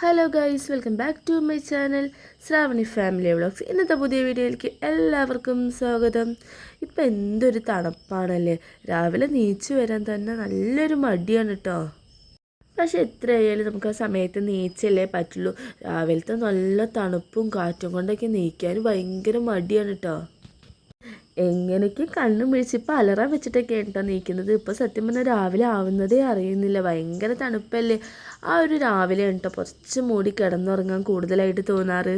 Hello guys welcome back to my channel Shravani family vlogs ഇന്നത്തെ പുതിയ വീഡിയോയിലേക്ക് എല്ലാവർക്കും സ്വാഗതം. ഇപ്പം എന്തൊരു തണുപ്പാണല്ലേ? രാവിലെ നീച്ചു വരാൻ തന്നെ നല്ലൊരു മടിയാണ് കേട്ടോ പക്ഷെ എത്രയായാലും നമുക്ക് ആ സമയത്ത് നീച്ചല്ലേ പറ്റുള്ളൂ. രാവിലത്തെ നല്ല തണുപ്പും കാറ്റും കൊണ്ടൊക്കെ നീക്കാൻ ഭയങ്കര മടിയാണ് കേട്ടോ എങ്ങനെയൊക്കെ കണ്ണും മിഴിച്ച് ഇപ്പം അലറ വെച്ചിട്ടൊക്കെ കേട്ടോ നീക്കുന്നത്. ഇപ്പോൾ സത്യം പറഞ്ഞാൽ രാവിലെ ആവുന്നതേ അറിയുന്നില്ല. ഭയങ്കര തണുപ്പല്ലേ? ആ ഒരു രാവിലെ കേട്ടോ കുറച്ച് മൂടി കിടന്നുറങ്ങാൻ കൂടുതലായിട്ട് തോന്നാറ്.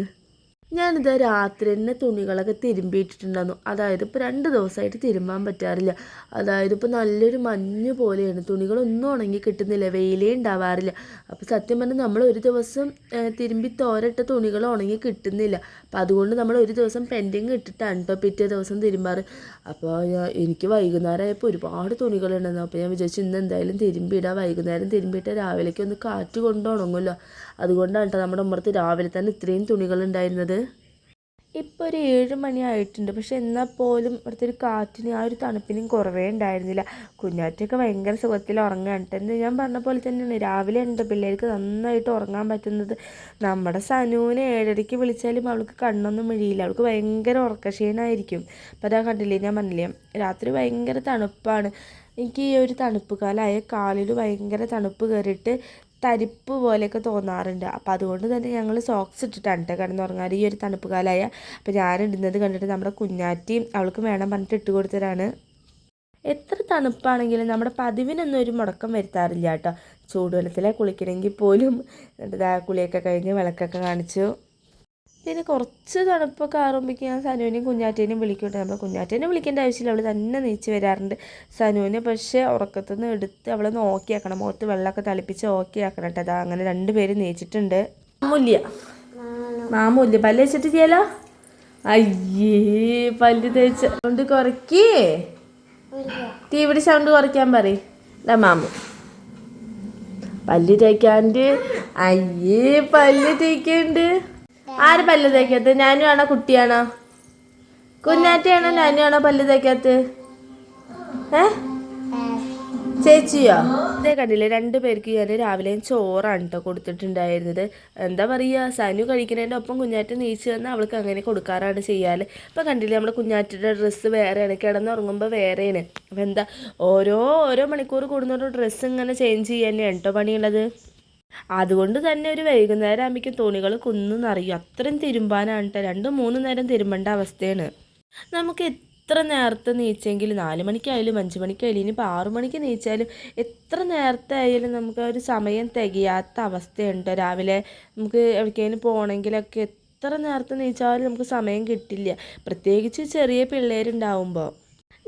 ഞാനിത് രാത്രി തന്നെ തുണികളൊക്കെ തിരുമ്പിയിട്ടിട്ടുണ്ടായിരുന്നു. അതായത് ഇപ്പോൾ രണ്ട് ദിവസമായിട്ട് തിരുമ്പാൻ പറ്റാറില്ല. അതായത് ഇപ്പോൾ നല്ലൊരു മഞ്ഞ് പോലെയാണ്. തുണികളൊന്നും ഉണങ്ങി കിട്ടുന്നില്ല. വെയിലേ ഉണ്ടാവാറില്ല. അപ്പോൾ സത്യം പറഞ്ഞാൽ നമ്മൾ ഒരു ദിവസം തിരുമ്പി തോരട്ട തുണികൾ ഉണങ്ങി കിട്ടുന്നില്ല. അപ്പോൾ അതുകൊണ്ട് നമ്മൾ ഒരു ദിവസം പെൻഡിങ് ഇട്ടിട്ടാണ് കേട്ടോ പിറ്റേ ദിവസം തിരുമ്പാറ്. അപ്പോൾ എനിക്ക് വൈകുന്നേരം ആയപ്പോൾ ഒരുപാട് തുണികളുണ്ടായിരുന്നു അപ്പോൾ ഞാൻ വിചാരിച്ചു ഇന്ന് എന്തായാലും തിരുമ്പിയിടാം. വൈകുന്നേരം തിരുമ്പിയിട്ട് രാവിലേക്ക് ഒന്ന് കാറ്റ് കൊണ്ട് ഉണങ്ങുമല്ലോ. അതുകൊണ്ടാണ് കേട്ടോ നമ്മുടെ ഉമ്മർത്ത് രാവിലെ തന്നെ ഇത്രയും തുണികൾ ഉണ്ടായിരുന്നത്. ഇപ്പോൾ ഒരു ഏഴ് മണിയായിട്ടുണ്ട് പക്ഷെ എന്നാൽ പോലും ഇവിടുത്തെ ഒരു കാറ്റിന് ആ ഒരു തണുപ്പിനും കുറവേ ഉണ്ടായിരുന്നില്ല. കുഞ്ഞാറ്റൊക്കെ ഭയങ്കര സുഖത്തിൽ ഉറങ്ങാൻ എന്ന് ഞാൻ പറഞ്ഞ പോലെ തന്നെയാണ്. രാവിലെ ഉണ്ട് പിള്ളേർക്ക് നന്നായിട്ട് ഉറങ്ങാൻ പറ്റുന്നത്. നമ്മുടെ സനുവിനെ ഏഴരയ്ക്ക് വിളിച്ചാലും അവൾക്ക് കണ്ണൊന്നും മിഴിയില്ല. അവൾക്ക് ഭയങ്കര ഉറക്കക്ഷീണമായിരിക്കും അപ്പോൾ അതാ കണ്ടില്ലേ ഞാൻ പറഞ്ഞില്ലേ രാത്രി ഭയങ്കര തണുപ്പാണ്. എനിക്ക് ഈ ഒരു തണുപ്പ് കാലമായ കാലിൽ ഭയങ്കര തണുപ്പ് കയറിയിട്ട് തരിപ്പ് പോലെയൊക്കെ തോന്നാറുണ്ട്. അപ്പോൾ അതുകൊണ്ട് തന്നെ ഞങ്ങൾ സോക്സ് ഇട്ടിട്ടാണ് കേട്ടോ കിടന്നുറങ്ങാറ്. ഈ ഒരു തണുപ്പ് കാലമായ അപ്പോൾ ഞാൻ ഇടുന്നത് കണ്ടിട്ട് നമ്മുടെ കുഞ്ഞാറ്റിയും അവൾക്ക് വേണം പറഞ്ഞിട്ട് ഇട്ട് കൊടുത്തതാണ്. എത്ര തണുപ്പാണെങ്കിലും നമ്മുടെ പതിവിനൊന്നും ഒരു മുടക്കം വരുത്താറില്ല കേട്ടോ ചൂടുവെള്ളത്തിലെ കുളിക്കണമെങ്കിൽ പോലും എന്നിട്ട് കുളിയൊക്കെ കഴിഞ്ഞ് വിളക്കൊക്കെ കാണിച്ചു. പിന്നെ കുറച്ച് തണുപ്പൊക്കെ ആറുമ്പോഴേക്കും ഞാൻ സനുവിനെയും കുഞ്ഞാറ്റേനെയും വിളിക്കൂട്ടെ. നമ്മൾ കുഞ്ഞാറ്റേനെ വിളിക്കേണ്ട ആവശ്യമില്ല. അവൾ തന്നെ നീച്ച് വരാറുണ്ട്. സനുവിനെ പക്ഷേ ഉറക്കത്തു നിന്ന് എടുത്ത് അവളെ നോക്കിയാക്കണം മുഖത്ത് വെള്ളമൊക്കെ തളിപ്പിച്ച് ഓക്കെയാക്കണം കേട്ടോ. അതാ അങ്ങനെ രണ്ടുപേരും നീച്ചിട്ടുണ്ട്. മാമൂല്യ. മാമൂല്യ. പല്ല് വെച്ചിട്ട് ചെയ്യാലോ? അയ്യേ പല്ല് തേച്ച്. സൗണ്ട് കുറയ്ക്കേ. തീവിടെ സൗണ്ട് കുറയ്ക്കാൻ പറയും. മാമു. പല്ല് തേക്കാണ്ട്. അയ്യേ പല്ല് തേക്കണ്ട്. ആര് പല്ല് തേക്കാത്ത? ഞാനും ആണോ കുട്ടിയാണോ? കുഞ്ഞാറ്റയാണോ ഞാനും ആണോ പല്ല് തേക്കാത്ത? ഏ? ചേച്ചിയോ? ഇതേ കണ്ടില്ലേ രണ്ടു പേർക്ക് ഞാൻ രാവിലെ ചോറാണ് കേട്ടോ കൊടുത്തിട്ടുണ്ടായിരുന്നത്. എന്താ പറയുക സനു കഴിക്കുന്നതിന്റെ ഒപ്പം കുഞ്ഞാറ്റ നീച്ച് വന്ന് അവൾക്ക് അങ്ങനെ കൊടുക്കാറാണ് ചെയ്യാറ് ഇപ്പം കണ്ടില്ലേ നമ്മുടെ കുഞ്ഞാറ്റയുടെ ഡ്രസ്സ് വേറെയാണ് കിടന്നുറങ്ങുമ്പോൾ വേറെയാണ്. അപ്പം എന്താ ഓരോ ഓരോ മണിക്കൂർ കൂടുന്നോട്ട് ഡ്രസ്സ് ഇങ്ങനെ ചേഞ്ച് ചെയ്യാൻ കേട്ടോ പണിയുള്ളത്. അതുകൊണ്ട് തന്നെ ഒരു വൈകുന്നേരം ആകുമ്പോഴേക്കും തുണികൾ കുന്നുന്നറിയും അത്രയും തിരുമ്പാനാണ് കേട്ടോ രണ്ടും മൂന്ന് നേരം തിരുമ്പേണ്ട അവസ്ഥയാണ്. നമുക്ക് എത്ര നേരത്തെ നീച്ചെങ്കിലും നാല് മണിക്കായാലും അഞ്ച് മണിക്കായാലും ഇനിയിപ്പോൾ ആറു മണിക്ക് നീച്ചാലും എത്ര നേരത്തെ ആയാലും നമുക്ക് ഒരു സമയം തികയാത്ത അവസ്ഥയുണ്ട് രാവിലെ നമുക്ക് എവിടേക്കെങ്കിലും പോകണമെങ്കിലൊക്കെ എത്ര നേരത്തെ നീച്ചാലും നമുക്ക് സമയം കിട്ടില്ല. പ്രത്യേകിച്ച് ചെറിയ പിള്ളേരുണ്ടാവുമ്പോൾ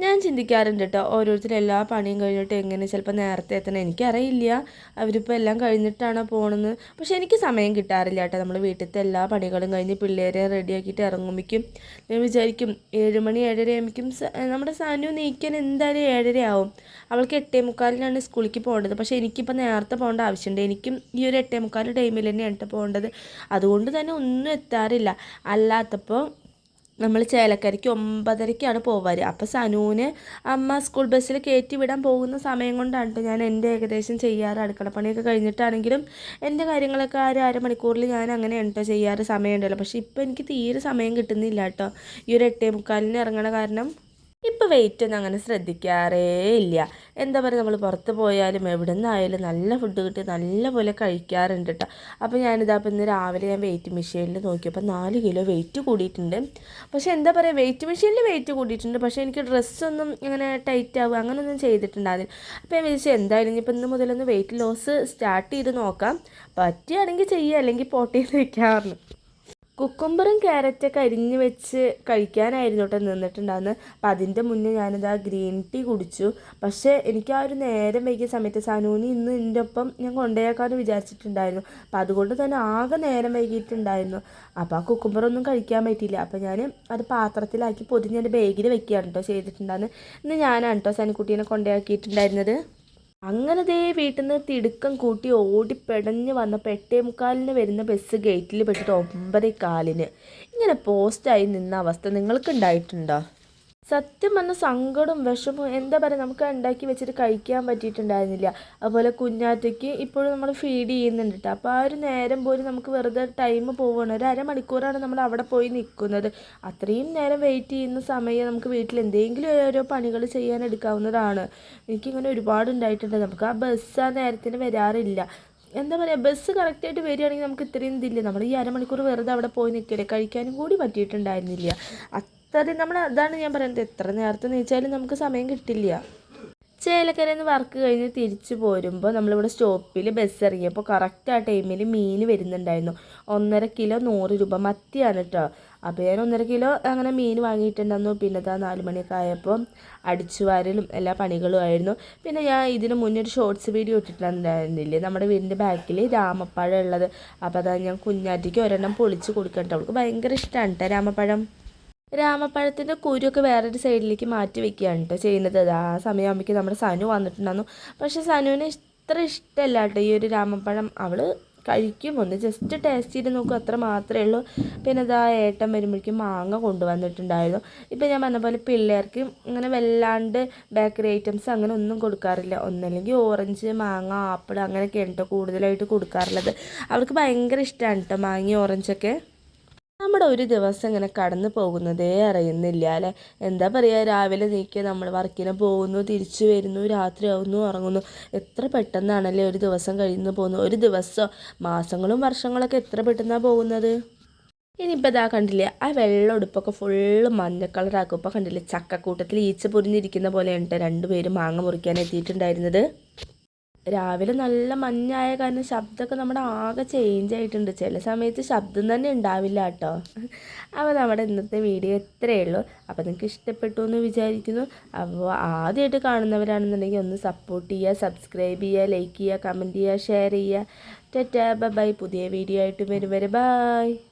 ഞാൻ ചിന്തിക്കാറുണ്ട് കേട്ടോ ഓരോരുത്തരും എല്ലാ പണിയും കഴിഞ്ഞിട്ട് എങ്ങനെ ചിലപ്പോൾ നേരത്തെ എത്തണം എനിക്കറിയില്ല. അവരിപ്പോൾ എല്ലാം കഴിഞ്ഞിട്ടാണോ പോകണമെന്ന് പക്ഷേ എനിക്ക് സമയം കിട്ടാറില്ല കേട്ടോ നമ്മൾ വീട്ടിലത്തെ എല്ലാ പണികളും കഴിഞ്ഞ് പിള്ളേരെ റെഡിയാക്കിയിട്ട് ഇറങ്ങുമ്പോഴേക്കും ഞാൻ വിചാരിക്കും ഏഴ് മണി ഏഴര ആകുമ്പോഴേക്കും നമ്മുടെ സാനു നീക്കാൻ എന്തായാലും ഏഴര ആവും. അവൾക്ക് എട്ടേ മുക്കാലിനാണ് സ്കൂളിലേക്ക് പോകേണ്ടത്. പക്ഷേ എനിക്കിപ്പോൾ നേരത്തെ പോകേണ്ട ആവശ്യമുണ്ട്. എനിക്കും ഈ ഒരു എട്ടേ മുക്കാൽ ടൈമിൽ തന്നെയാണ് പോകേണ്ടത്. അതുകൊണ്ട് തന്നെ ഒന്നും എത്താറില്ല. അല്ലാത്തപ്പോൾ നമ്മൾ ചേലക്കരയ്ക്ക് ഒമ്പതരയ്ക്കാണ് പോവാറ്. അപ്പോൾ സനുവിന് അമ്മ സ്കൂൾ ബസ്സിൽ കയറ്റി വിടാൻ പോകുന്ന സമയം കൊണ്ടാണ് ഞാൻ എന്റെ ഏകദേശം ചെയ്യാറ്. അടുക്കളപ്പണിയൊക്കെ കഴിഞ്ഞിട്ടാണെങ്കിലും എന്റെ കാര്യങ്ങളൊക്കെ ആ ഒരു അരമണിക്കൂറിൽ ഞാൻ അങ്ങനെ ഉണ്ടോ ചെയ്യാറ് സമയമുണ്ടല്ലോ പക്ഷേ ഇപ്പോൾ എനിക്ക് തീരെ സമയം കിട്ടുന്നില്ല കേട്ടോ ഈ ഒരു എട്ടേ മുക്കാലിന് ഇറങ്ങണ കാരണം ഇപ്പോൾ വെയിറ്റ് ഒന്നും അങ്ങനെ ശ്രദ്ധിക്കാറേ ഇല്ല. എന്താ പറയുക നമ്മൾ പുറത്ത് പോയാലും എവിടെ നിന്നായാലും നല്ല ഫുഡ് കിട്ടി നല്ലപോലെ കഴിക്കാറുണ്ട് കേട്ടോ അപ്പോൾ ഞാനിതാ അപ്പോൾ ഇന്ന് രാവിലെ ഞാൻ വെയിറ്റ് മെഷീനിൽ നോക്കിയപ്പോൾ നാല് കിലോ വെയിറ്റ് കൂടിയിട്ടുണ്ട്. പക്ഷേ എന്താ പറയുക വെയിറ്റ് മെഷീനിൽ വെയിറ്റ് കൂടിയിട്ടുണ്ട്. പക്ഷേ എനിക്ക് ഡ്രസ്സൊന്നും ഇങ്ങനെ ടൈറ്റ് ആവുക അങ്ങനെയൊന്നും ചെയ്തിട്ടുണ്ടായിരുന്നു അപ്പോൾ ഞാൻ വിചാരിച്ചു എന്തായാലും ഇനിയിപ്പോൾ ഇന്ന് മുതലൊന്ന് വെയിറ്റ് ലോസ് സ്റ്റാർട്ട് ചെയ്ത് നോക്കാം. പറ്റുകയാണെങ്കിൽ ചെയ്യുക അല്ലെങ്കിൽ പോട്ടിയിൽ വയ്ക്കാറുണ്ട് കുക്കുംബറും ക്യാരറ്റൊക്കെ അരിഞ്ഞ് വെച്ച് കഴിക്കാനായിരുന്നു കേട്ടോ നിന്നിട്ടുണ്ടാകുന്നത് അപ്പം അതിന്റെ മുന്നേ ഞാനിതാ ഗ്രീൻ ടീ കുടിച്ചു. പക്ഷേ എനിക്ക് ആ ഒരു നേരം വൈകിയ സമയത്ത് സനൂനി ഇന്ന് എന്റെ ഒപ്പം ഞാൻ കൊണ്ടുപോയേക്കാമെന്ന് വിചാരിച്ചിട്ടുണ്ടായിരുന്നു. അപ്പം അതുകൊണ്ട് തന്നെ ആകെ നേരം വൈകിയിട്ടുണ്ടായിരുന്നു. അപ്പോൾ ആ കുക്കുംബറൊന്നും കഴിക്കാൻ പറ്റിയില്ല. അപ്പോൾ ഞാൻ അത് പാത്രത്തിലാക്കി പൊതിഞ്ഞ് എന്റെ ബാഗിൽ വെക്കുകയാണ് കേട്ടോ ചെയ്തിട്ടുണ്ടായിരുന്നത് ഇന്ന് ഞാനാണ് കേട്ടോ സനിക്കുട്ടീനെ കൊണ്ടുപോക്കിയിട്ടുണ്ടായിരുന്നത് അങ്ങനെ ദേ വീട്ടിൽ നിന്ന് തിടുക്കം കൂട്ടി ഓടിപ്പെടഞ്ഞ് വന്ന എട്ടേ മുക്കാലിന് വരുന്ന ബസ് ഗേറ്റിൽ പെട്ടിട്ട് ഒമ്പതേ കാലിന് ഇങ്ങനെ പോസ്റ്റായി നിന്ന അവസ്ഥ നിങ്ങൾക്ക് ഉണ്ടായിട്ടുണ്ടോ സത്യം പറഞ്ഞ സങ്കടവും വിഷമവും എന്താ പറയുക നമുക്ക് ഉണ്ടാക്കി വെച്ചിട്ട് കഴിക്കാൻ പറ്റിയിട്ടുണ്ടായിരുന്നില്ല. അതുപോലെ കുഞ്ഞാറ്റയ്ക്ക് ഇപ്പോഴും നമ്മൾ ഫീഡ് ചെയ്യുന്നുണ്ട് കേട്ടോ അപ്പോൾ ആ ഒരു നേരം പോലും നമുക്ക് വെറുതെ ടൈം പോവുകയാണ്. ഒരു അരമണിക്കൂറാണ് നമ്മൾ അവിടെ പോയി നിൽക്കുന്നത്. അത്രയും നേരം വെയിറ്റ് ചെയ്യുന്ന സമയം നമുക്ക് വീട്ടിൽ എന്തെങ്കിലും ഓരോ പണികൾ ചെയ്യാൻ എടുക്കാവുന്നതാണ്. എനിക്കിങ്ങനെ ഒരുപാട് ഉണ്ടായിട്ടുണ്ട്. നമുക്ക് ആ ബസ് ആ നേരത്തിന് വരാറില്ല. എന്താ പറയുക ബസ് കറക്റ്റായിട്ട് വരികയാണെങ്കിൽ നമുക്ക് ഇത്രയും ഇതില്ല. നമ്മൾ ഈ അരമണിക്കൂർ വെറുതെ അവിടെ പോയി നിൽക്കില്ല? കഴിക്കാനും കൂടി പറ്റിയിട്ടുണ്ടായിരുന്നില്ല. അത്രയും നമ്മൾ അതാണ് ഞാൻ പറയുന്നത്. എത്ര നേരത്തെ നീച്ചാലും നമുക്ക് സമയം കിട്ടില്ല. ചേലക്കരയിൽ നിന്ന് വർക്ക് കഴിഞ്ഞ് തിരിച്ചു പോരുമ്പോൾ നമ്മളിവിടെ സ്റ്റോപ്പിൽ ബസ് ഇറങ്ങിയപ്പോൾ കറക്റ്റ് ആ ടൈമിൽ മീൻ വരുന്നുണ്ടായിരുന്നു. ഒന്നര കിലോ നൂറ് രൂപ മത്തിയാണ് കേട്ടോ അപ്പോൾ ഞാൻ ഒന്നര കിലോ അങ്ങനെ മീൻ വാങ്ങിയിട്ടുണ്ടെന്നു പിന്നെ ആ നാല് മണിയൊക്കെ ആയപ്പോൾ അടിച്ചു വാരലും എല്ലാ പണികളും ആയിരുന്നു. പിന്നെ ഞാൻ ഇതിന് മുന്നേ ഒരു ഷോർട്സ് വീഡിയോ ഇട്ടിട്ടുണ്ടായിരുന്നില്ലേ? നമ്മുടെ വീടിന്റെ ബാക്കിൽ രാമപ്പഴം ഉള്ളത്. അപ്പോൾ അതാ ഞാൻ കുഞ്ഞാറ്റിക്ക് ഒരെണ്ണം പൊളിച്ച് കൊടുക്കട്ടെ അവൾക്ക് ഭയങ്കര ഇഷ്ടമാണ് കേട്ടോ രാമപ്പഴം. രാമപ്പഴത്തിന്റെ കുരുവൊക്കെ വേറൊരു സൈഡിലേക്ക് മാറ്റി വെക്കുകയാണ് കേട്ടോ ചെയ്യുന്നത്. ആ സമയമാകുമ്പോഴേക്കും നമ്മുടെ സനു വന്നിട്ടുണ്ടായിരുന്നു. പക്ഷേ സനുവിന് ഇത്ര ഇഷ്ടമല്ല കേട്ടോ ഈ ഒരു രാമപ്പഴം. അവൾ കഴിക്കും. ഒന്ന് ജസ്റ്റ് ടേസ്റ്റ് ചെയ്ത് നോക്കും അത്ര മാത്രമേ ഉള്ളൂ. പിന്നെ ഇതാ ഏട്ടൻ വരുമ്പോഴേക്കും മാങ്ങ കൊണ്ടുവന്നിട്ടുണ്ടായിരുന്നു. ഇപ്പം ഞാൻ പറഞ്ഞ പോലെ പിള്ളേർക്ക് ഇങ്ങനെ വല്ലാണ്ട് ബേക്കറി ഐറ്റംസ് അങ്ങനെ ഒന്നും കൊടുക്കാറില്ല. ഒന്നല്ലെങ്കിൽ ഓറഞ്ച് മാങ്ങ ആപ്പിൾ അങ്ങനെയൊക്കെയാണ് കേട്ടോ കൂടുതലായിട്ട് കൊടുക്കാറുള്ളത്. അവർക്ക് ഭയങ്കര ഇഷ്ടമാണ് കേട്ടോ മാങ്ങ ഓറഞ്ചൊക്കെ. നമ്മുടെ ഒരു ദിവസം ഇങ്ങനെ കടന്നു പോകുന്നതേ അറിയുന്നില്ല അല്ലേ? എന്താ പറയുക രാവിലെ നീക്കി നമ്മൾ വർക്കിന് പോകുന്നു തിരിച്ചു വരുന്നു രാത്രിയാവുന്നു ഉറങ്ങുന്നു. എത്ര പെട്ടെന്നാണല്ലേ ഒരു ദിവസം കഴിയുന്നു പോകുന്നു ഒരു ദിവസം? മാസങ്ങളും വർഷങ്ങളൊക്കെ എത്ര പെട്ടെന്നാണ് പോകുന്നത്? ഇനിയിപ്പോൾ ഇതാ കണ്ടില്ലേ ആ വെള്ള ഉടുപ്പൊക്കെ ഫുള്ള് മഞ്ഞ കളറാക്കും ഇപ്പോൾ കണ്ടില്ലേ ചക്കക്കൂട്ടത്തിൽ ഈച്ച പൊരിഞ്ഞിരിക്കുന്ന പോലെയാണ് രണ്ടുപേരും മാങ്ങ മുറിക്കാൻ എത്തിയിട്ടുണ്ടായിരുന്നത്. രാവിലെ നല്ല മഞ്ഞായ കാരണം ശബ്ദമൊക്കെ നമ്മുടെ ആകെ ചേഞ്ച് ആയിട്ടുണ്ട്. ചില സമയത്ത് ശബ്ദം തന്നെ ഉണ്ടാവില്ല കേട്ടോ. അപ്പോൾ നമ്മുടെ ഇന്നത്തെ വീഡിയോ ഇത്രയേ ഉള്ളൂ. അപ്പോൾ നിങ്ങൾക്ക് ഇഷ്ടപ്പെട്ടു എന്ന് വിചാരിക്കുന്നു. അപ്പോൾ ആദ്യമായിട്ട് കാണുന്നവരാണെന്നുണ്ടെങ്കിൽ ഒന്ന് സപ്പോർട്ട് ചെയ്യുക സബ്സ്ക്രൈബ് ചെയ്യുക ലൈക്ക് ചെയ്യുക കമന്റ് ചെയ്യുക ഷെയർ ചെയ്യുക. ടെറ്റാ ബൈ പുതിയ വീഡിയോ ആയിട്ട് വരും വരെ ബൈ